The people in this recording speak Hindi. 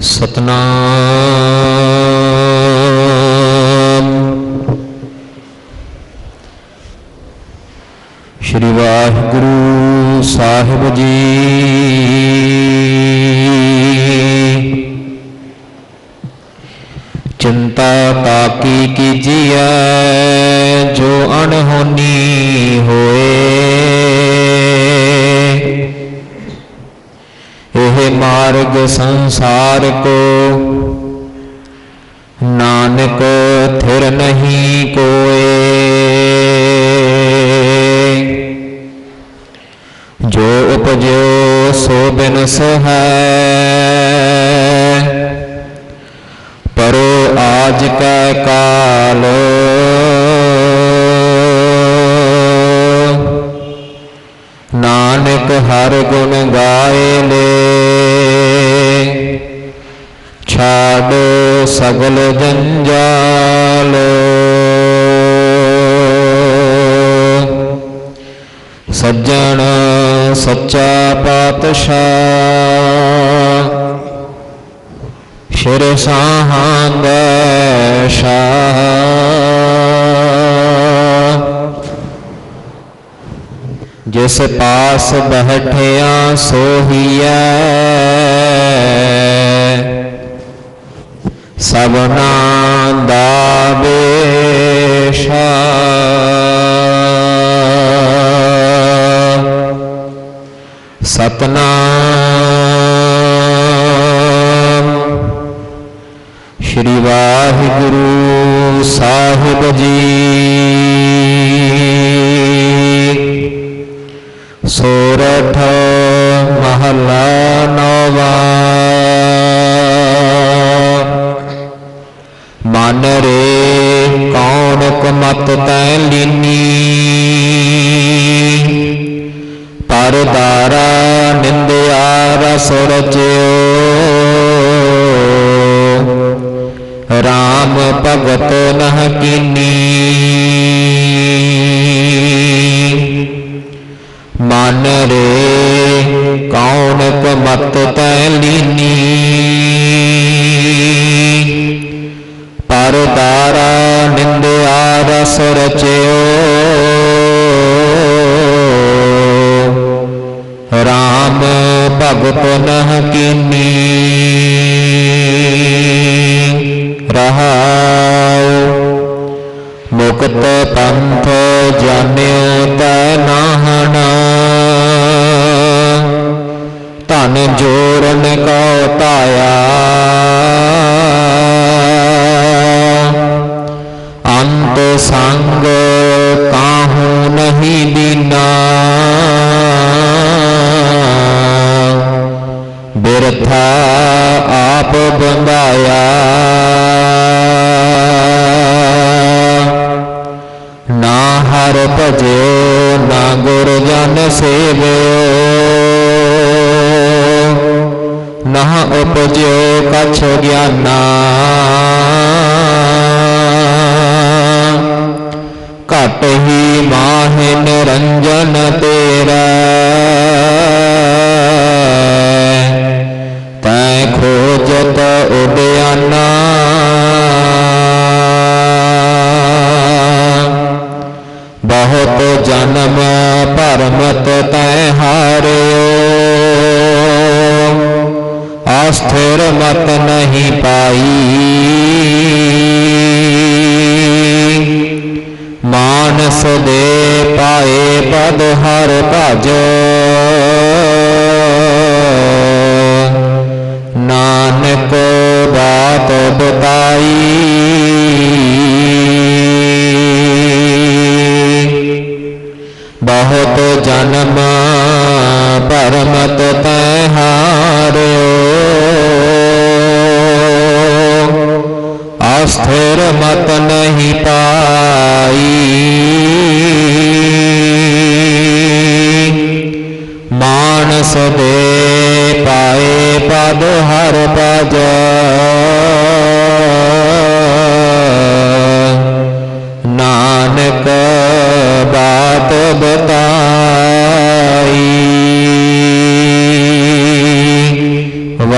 सतनाम। श्री वाहगुरु साहिब जी। चिंता ताकी जिया जो अनहोनी होए। ਇਹ ਮਾਰਗ ਸੰਸਾਰ ਕੋ। ਨਾਨਕ ਥਿਰ ਨਹੀਂ ਕੋਏ। ਜੋ ਉਪਜੋ ਸੋ ਬਿਨਸ ਹੈ ਪਰੋ ਆਜ ਕਾ ਕਾਲ। ਨਾਨਕ ਹਰ ਗੁਣ ਗਾਏ। सकल जंजालो। सज्जन सच्चा पातशाह शिर साहांग शाह। जिस पास बैठिया सोहिया। ਸਭਨਾ ਦਾ ਬੇਸ਼ਾ ਸਤਨਾਮ ਸ਼੍ਰੀ ਵਾਹਿਗੁਰੂ ਸਾਹਿਬ ਜੀ ਸੋਰਠ RAM ਭਗਤ ਨਹ ਕੀਨੀ। ਮਨ ਰੇ ਕੌਣ ਕਮਤ ਤੈ ਲੀਨੀ। ਪਰ ਦਾਰਾ ਨਿੰਦਿਆ ਰਸ ਰਚਿਓ। RAM ਭਗਤ ਨਹ ਕੀਨੀ। ਰਹਾਉ ਮੁਕਤ ਪੰਥ ਜਾਣਿਓ ਤੈ ਨਾਹਣਾ ਧਨ ਜੋਰਨ ਕੋ ਤਾਇਆ ਅੰਤ ਸੰਗ ਕਾਹੂ ਨਹੀਂ ਦੀਨਾ ਬਿਰਥਾ ਆਪ ਬੰਦਾਇਆ छो हो गया ना। कट ही माह निरंजन तेरा। मानस दे पाए पद हर भज। नानक बात बताई। बहुत जन्म